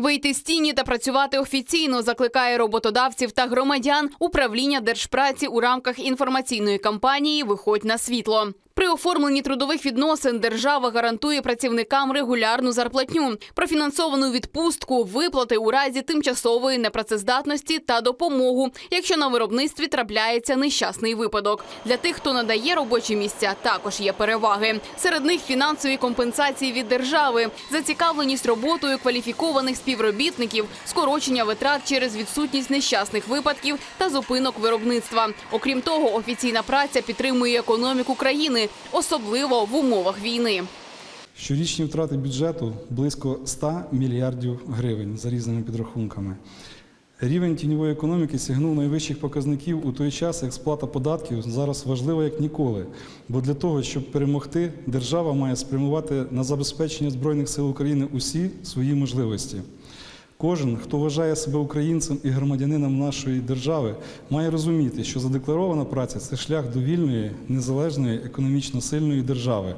Вийти з тіні та працювати офіційно закликає роботодавців та громадян управління держпраці у рамках інформаційної кампанії Виходь на світло. При оформленні трудових відносин держава гарантує працівникам регулярну зарплатню, профінансовану відпустку, виплати у разі тимчасової непрацездатності та допомогу, якщо на виробництві трапляється нещасний випадок. Для тих, хто надає робочі місця, також є переваги. Серед них фінансові компенсації від держави, зацікавленість роботою кваліфікованих співробітників, скорочення витрат через відсутність нещасних випадків та зупинок виробництва. Окрім того, офіційна праця підтримує економіку країни, особливо в умовах війни. Щорічні втрати бюджету близько 100 мільярдів гривень за різними підрахунками. Рівень тіньової економіки сягнув найвищих показників у той час, як сплата податків зараз важлива як ніколи. Бо для того, щоб перемогти, держава має спрямувати на забезпечення Збройних сил України усі свої можливості. Кожен, хто вважає себе українцем і громадянином нашої держави, має розуміти, що задекларована праця це шлях до вільної, незалежної, економічно сильної держави.